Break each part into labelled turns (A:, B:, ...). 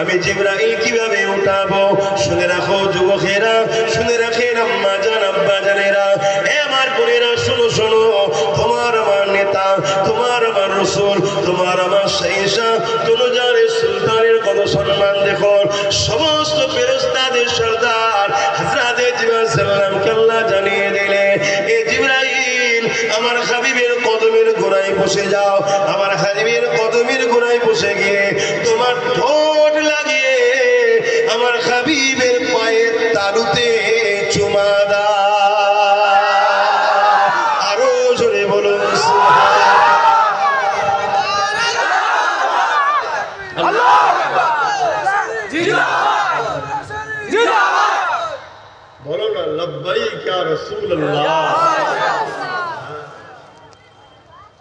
A: আমি জিব্রাইল কীভাবে উঠাবো? শুনে রাখো যুবকেরা, শুনে রাখেন আম্মা জান, আব্বা জানেরা। এ আমার বোনেরা, শোনো শোনো। তোমার আমার নেতা, তোমার আমার রসুল, তোমার আমার শাহিশা তনুজানের সুলতানের কত সম্মান দেখো, সমস্ত ফেরস্তাদের সর্দার হাজরাতে জিবাল সাল্লামকে আল্লাহ জানিয়ে দিলে, এ জিব্রাইল, আমার হাবিবের কদমের গোড়ায় বসে যাও আমার হাবিবের কদমের গোড়ায় বসে গিয়ে তোমার ঠোঁট লাগিয়ে আমার হাবিবের পায়ের তালুতে চুমা দাও। আরও জোরে বলুন বলো না লব্বাই কা রসুল্লাহ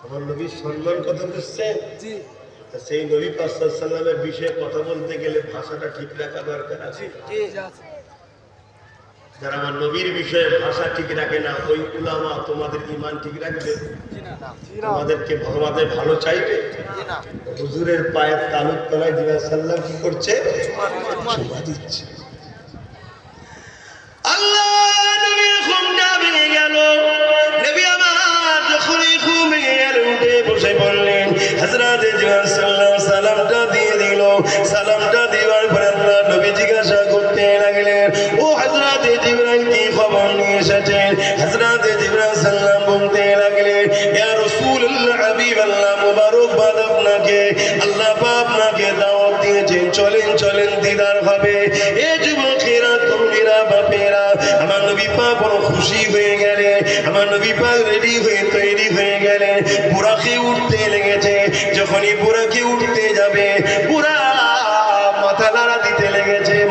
A: আমার নবীর সম্মান কথা বুঝছে সেই নবী পাসাল্লামের বিষয়ে কথা বলতে গেলে ভাষাটা ঠিক রাখা দরকার আছে। যারা আমার নবীর বিষয়ে ভাষা ঠিক রাখে না ওই উলামা তোমাদের ইমান ঠিক রাখবে। তোমাদেরকে ভগবানের ভালো চাইবে। হুজুরের পায়ের তালুক তলায় দিবা সাল্লাম কি করছে দিচ্ছে সালামটা দিয়ে দিল। সালামটা দেওয়ার পরে আল্লাহ নবী জিজ্ঞাসা করতে লাগলেন, ও হযরত জিবরাইল কি খবর নিয়ে এসেছেন হযরত জিবরাইল সাল্লাম বলতে লাগলেন, ইয়া রাসূলুল্লাহ মুবারকবাদ আপনাকে। আল্লাহ আপনাকে দাওয়াত দিয়েছেন। চলেন চলেন, দিদার হবে। এ যুবকেরা বাপেরা। আমার নবী পাক বড় খুশি হয়ে গেলে আমার নবী রেডি হয়ে তৈরি হয়ে গেলে বুড়াকে উঠতে লেগেছে।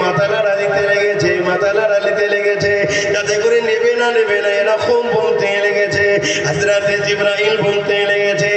A: মাথা নাড়া লেগেছে মাথা আলিতে লেগেছে। যাতে করে নেবে না নেবে না এরকম বলতে লেগেছে, হাজরাতে জিব্রাইল বলতে লেগেছে।